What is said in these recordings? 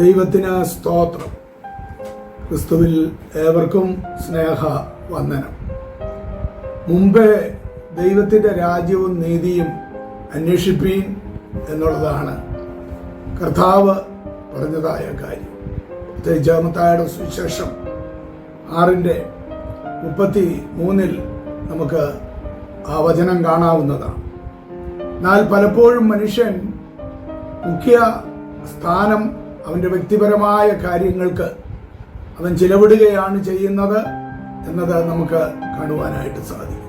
ദൈവത്തിന് സ്തോത്രം. ക്രിസ്തുവിൽ ഏവർക്കും സ്നേഹ വന്ദനം. മുമ്പേ ദൈവത്തിന്റെ രാജ്യവും നീതിയും അന്വേഷിപ്പീൻ എന്നുള്ളതാണ് കർത്താവ് പറഞ്ഞതായ കാര്യം. ജാമത്തായുടെ സുവിശേഷം ആറിന്റെ മുപ്പത്തി മൂന്നിൽ നമുക്ക് ആ വചനം കാണാവുന്നതാണ്. എന്നാൽ പലപ്പോഴും മനുഷ്യൻ മുഖ്യ സ്ഥാനം അവന്റെ വ്യക്തിപരമായ കാര്യങ്ങൾക്ക് അവൻ ചിലവിടുകയാണ് ചെയ്യുന്നത് എന്നത് നമുക്ക് കാണുവാനായിട്ട് സാധിക്കും.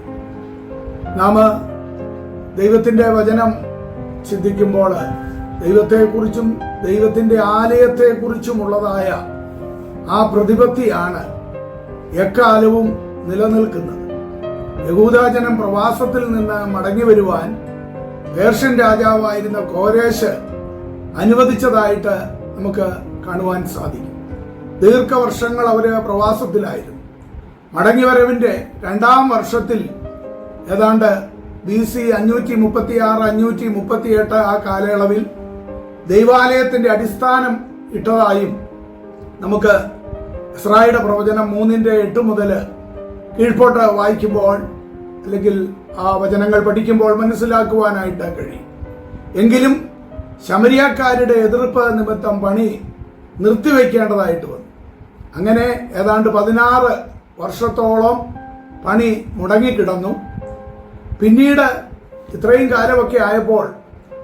നാം ദൈവത്തിന്റെ വചനം ചിന്തിക്കുമ്പോൾ ദൈവത്തെക്കുറിച്ചും ദൈവത്തിന്റെ ആലയത്തെക്കുറിച്ചുമുള്ളതായ ആ പ്രതിപത്തിയാണ് എക്കാലവും നിലനിൽക്കുന്നത്. യഹൂദാജനം പ്രവാസത്തിൽ നിന്ന് മടങ്ങി വരുവാൻ പേർഷ്യൻ രാജാവായിരുന്ന കോരേശ് അനുവദിച്ചതായിട്ട് നമുക്ക് കാണുവാൻ സാധിക്കും. ദീർഘവർഷങ്ങൾ അവർ പ്രവാസത്തിലായിരുന്നു. മടങ്ങിവരവിന്റെ രണ്ടാം വർഷത്തിൽ ഏതാണ്ട് ബി സി അഞ്ഞൂറ്റി മുപ്പത്തി ആറ് അഞ്ഞൂറ്റി മുപ്പത്തിയെട്ട് ആ കാലയളവിൽ ദൈവാലയത്തിന്റെ അടിസ്ഥാനം ഇട്ടതായും നമുക്ക് ഇസ്രായുടെ പ്രവചനം മൂന്നിന്റെ എട്ട് മുതൽ കീഴ്പോട്ട് വായിക്കുമ്പോൾ അല്ലെങ്കിൽ ആ വചനങ്ങൾ പഠിക്കുമ്പോൾ മനസ്സിലാക്കുവാനായിട്ട് കഴിയും. എങ്കിലും ശമരിയാക്കാരുടെ എതിർപ്പ് നിമിത്തം പണി നിർത്തിവെക്കേണ്ടതായിട്ട് വന്നു. അങ്ങനെ ഏതാണ്ട് പതിനാറ് വർഷത്തോളം പണി മുടങ്ങിക്കിടന്നു. പിന്നീട് ഇത്രയും കാലമൊക്കെ ആയപ്പോൾ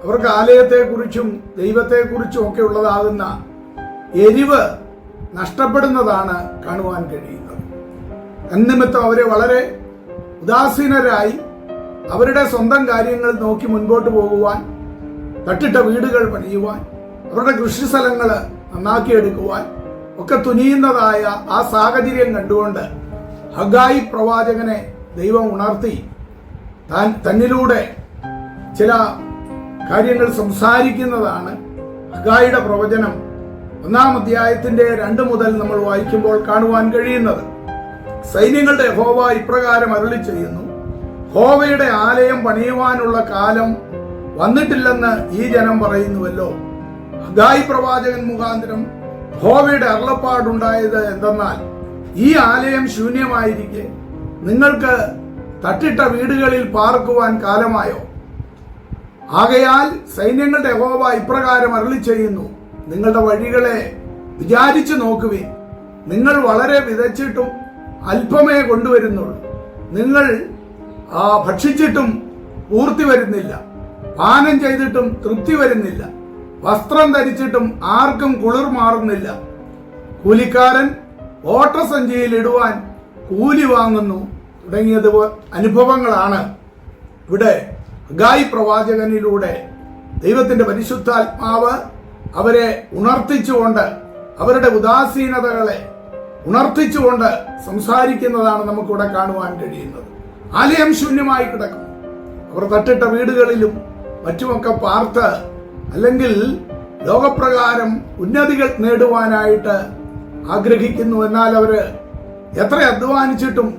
അവർക്ക് ആലയത്തെക്കുറിച്ചും ദൈവത്തെക്കുറിച്ചും ഒക്കെ ഉള്ളതാകുന്ന എരിവ് നഷ്ടപ്പെടുന്നതാണ് കാണുവാൻ കഴിയുന്നത്. എന്നിമിത്തം അവരെ വളരെ ഉദാസീനരായി അവരുടെ സ്വന്തം കാര്യങ്ങൾ നോക്കി മുൻപോട്ട് പോകുവാൻ തട്ടിട്ട വീടുകൾ പണിയുവാൻ അവരുടെ കൃഷി സ്ഥലങ്ങൾ നന്നാക്കിയെടുക്കുവാൻ ഒക്കെ തുനിയുന്നതായ ആ സാഹചര്യം കണ്ടുകൊണ്ട് ഹഗായി പ്രവാചകനെ ദൈവം ഉണർത്തി താൻ തന്നിലൂടെ ചില കാര്യങ്ങൾ സംസാരിക്കുന്നതാണ് ഹഗായിയുടെ പ്രവചനം ഒന്നാം അധ്യായത്തിന്റെ രണ്ട് മുതൽ നമ്മൾ വായിക്കുമ്പോൾ കാണുവാൻ കഴിയുന്നത്. സൈന്യങ്ങളുടെ ഹോവ ഇപ്രകാരം അരുളി ചെയ്യുന്നു ഹോവയുടെ ആലയം പണിയുവാനുള്ള കാലം വന്നിട്ടില്ലെന്ന് ഈ ജനം പറയുന്നുവല്ലോ. ഹഗായി പ്രവാചകൻ മുഖാന്തരം ഹോവയുടെ അരുളപ്പാടുണ്ടായത് എന്തെന്നാൽ ഈ ആലയം ശൂന്യമായിരിക്കെ. നിങ്ങൾക്ക് തട്ടിട്ട വീടുകളിൽ പാർക്കുവാൻ കാലമായോ? ആകയാൽ സൈന്യങ്ങളുടെ ഹോവ ഇപ്രകാരം അരളി ചെയ്യുന്നു നിങ്ങളുടെ വഴികളെ വിചാരിച്ചു നോക്കുവിൻ. നിങ്ങൾ വളരെ വിതച്ചിട്ടും അല്പമേ കൊണ്ടുവരുന്നുള്ളൂ. നിങ്ങൾ ആ ഭക്ഷിച്ചിട്ടും പൂർത്തി വരുന്നില്ല പാനം ചെയ്തിട്ടും തൃപ്തി വരുന്നില്ല. വസ്ത്രം ധരിച്ചിട്ടും ആർക്കും കുളിർ മാറുന്നില്ല. കൂലിക്കാരൻ ഓട്ടസഞ്ചിയിൽ ഇടുവാൻ കൂലി വാങ്ങുന്നു തുടങ്ങിയത് അനുഭവങ്ങളാണ്. ഇവിടെ ഗായി പ്രവാചകനിലൂടെ ദൈവത്തിന്റെ പരിശുദ്ധാത്മാവ് അവരെ ഉണർത്തിച്ചുകൊണ്ട് അവരുടെ ഉദാസീനതകളെ ഉണർത്തിച്ചുകൊണ്ട് സംസാരിക്കുന്നതാണ് നമുക്കിവിടെ കാണുവാൻ കഴിയുന്നത്. ആലയം ശൂന്യമായി കിടക്കും അവർ തട്ടിട്ട വീടുകളിലും മറ്റുമൊക്കെ പാർത്ത് അല്ലെങ്കിൽ ലോകപ്രകാരം ഉന്നതികൾ നേടുവാനായിട്ട് ആഗ്രഹിക്കുന്നു എന്നാൽ അവർ എത്ര അധ്വാനിച്ചിട്ടും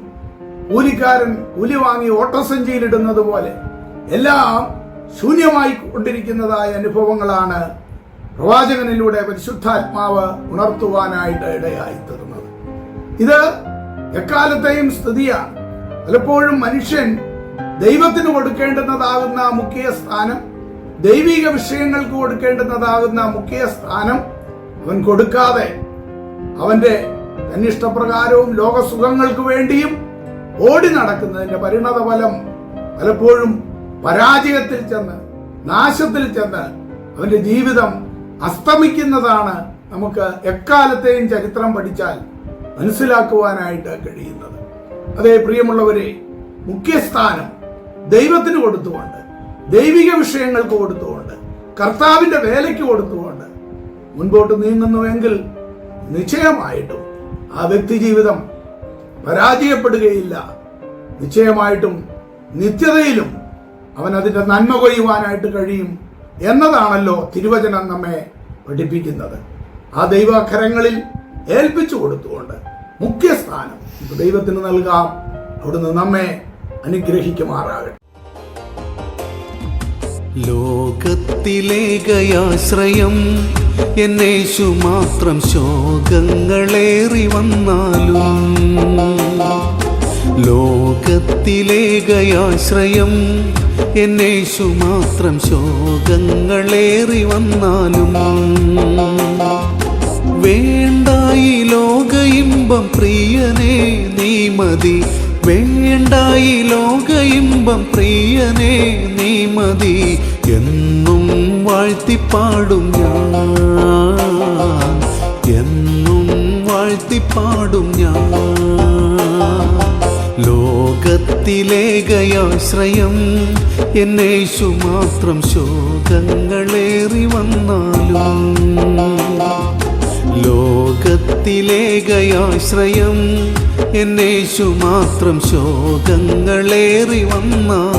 കൂലിക്കാരൻ കൂലി വാങ്ങി ഓട്ടോസഞ്ചിയിലിടുന്നത് പോലെ എല്ലാം ശൂന്യമായി കൊണ്ടിരിക്കുന്നതായ അനുഭവങ്ങളാണ് പ്രവാചകനിലൂടെ പരിശുദ്ധാത്മാവ് ഉണർത്തുവാനായിട്ട് ഇടയായി തീർന്നത്. ഇത് എക്കാലത്തെയും സ്ഥിതിയാണ് പലപ്പോഴും മനുഷ്യൻ ദൈവത്തിന് കൊടുക്കേണ്ടുന്നതാകുന്ന മുഖ്യ സ്ഥാനം ദൈവിക വിഷയങ്ങൾക്ക് കൊടുക്കേണ്ടുന്നതാകുന്ന മുഖ്യ സ്ഥാനം അവൻ കൊടുക്കാതെ അവന്റെ തന്നിഷ്ടപ്രകാരവും ലോകസുഖങ്ങൾക്ക് വേണ്ടിയും ഓടി നടക്കുന്നതിന്റെ പരിണത ഫലം പലപ്പോഴും പരാജയത്തിൽ ചെന്ന് നാശത്തിൽ ചെന്ന് അവന്റെ ജീവിതം അസ്തമിക്കുന്നതാണ് നമുക്ക് എക്കാലത്തെയും ചരിത്രം പഠിച്ചാൽ മനസ്സിലാക്കുവാനായിട്ട് കഴിയുന്നത്. അതേ പ്രിയമുള്ളവരെ മുഖ്യസ്ഥാനം ദൈവത്തിന് കൊടുത്തുകൊണ്ട് ദൈവിക വിഷയങ്ങൾക്ക് കൊടുത്തുകൊണ്ട് കർത്താവിന്റെ വേലയ്ക്ക് കൊടുത്തുകൊണ്ട് മുൻപോട്ട് നീങ്ങുന്നുവെങ്കിൽ നിശ്ചയമായിട്ടും ആ വ്യക്തി ജീവിതം പരാജയപ്പെടുകയില്ല. നിശ്ചയമായിട്ടും നിത്യതയിലും അവൻ അതിന്റെ നന്മ കൊയ്യുവാനായിട്ട് കഴിയും എന്നതാണല്ലോ തിരുവചനം നമ്മെ പഠിപ്പിക്കുന്നത്. ആ ദൈവാഖരങ്ങളിൽ ഏൽപ്പിച്ചു കൊടുത്തുകൊണ്ട് മുഖ്യസ്ഥാനം ദൈവത്തിന് നൽകാം. അവിടുന്ന് നമ്മെ അനുഗ്രഹിക്കുമാറാകട്ടെ. ലോകത്തിലേകയാശ്രയം എന്നേശു മാത്രം ശോകങ്ങളേറി വന്നാലും. ലോകത്തിലേകയാശ്രയം എന്നേശു മാത്രം ശോകങ്ങളേറി വന്നാലും. വേണ്ടായി ലോക ഇമ്പം പ്രിയനേ നീ മതി. വേണ്ടായി ലോക ഇമ്പം പ്രിയനേ നീ മതി എന്നും വാഴ്ത്തിപ്പാടും ഞാൻ. എന്നും വാഴ്ത്തിപ്പാടും ഞാൻ. ലോകത്തിലേകയാശ്രയം എന്നേശു മാത്രം ശോകങ്ങളേറി വന്നാലും ലോകത്തിലേകയാശ്രയം. എന്നേശു മാത്രം ശോകങ്ങളേറി വന്നാലും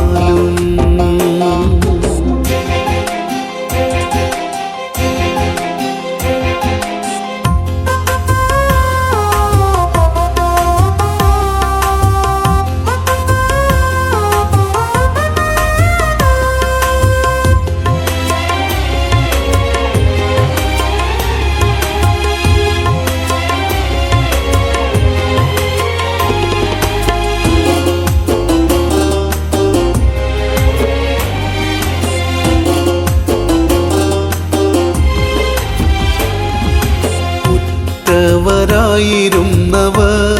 ഉറ്റവരായിരുന്നവർ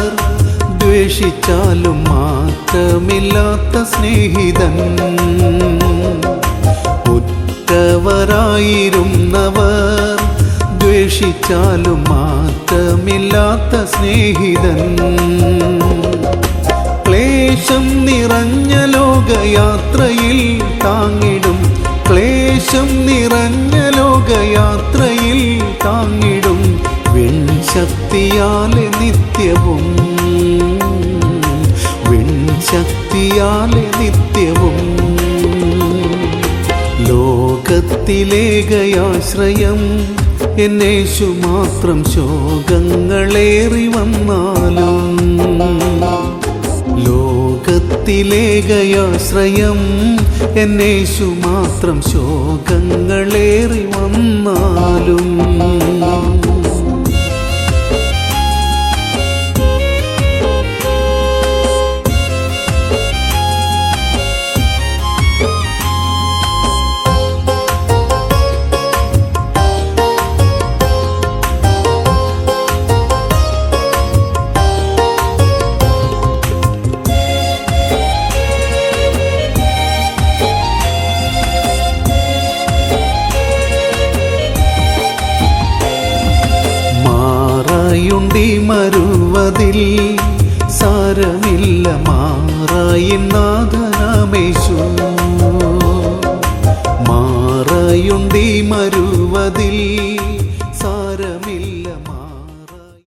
ദ്വേഷിച്ചാലും മാറ്റമില്ലാത്ത സ്നേഹിതൻ. ഉറ്റവരായിരുന്നവർ ദ്വേഷിച്ചാലും മാറ്റമില്ലാത്ത സ്നേഹിതൻ. ക്ലേശം നിറഞ്ഞ ലോകയാത്രയിൽ താങ്ങിടും. ക്ലേശം നിറഞ്ഞ ലോകയാത്രയിൽ താങ്ങിടും. വെൺശക്തിയാലെ നിത്യവും. വെൺശക്തിയാലെ നിത്യവും. ലോകത്തിലേകയാശ്രയം എന്നേശു മാത്രം ശോകങ്ങളേറി വന്നാലും ലോകത്തിലേകയാശ്രയം എന്നേശു മാത്രം ശോകങ്ങളേറി വന്നാലും മാറായുണ്ടി മരുവതിൽ സാരമില്ല മാറായി നാഥനാമേശു. മാറയുണ്ടി മരുവതിൽ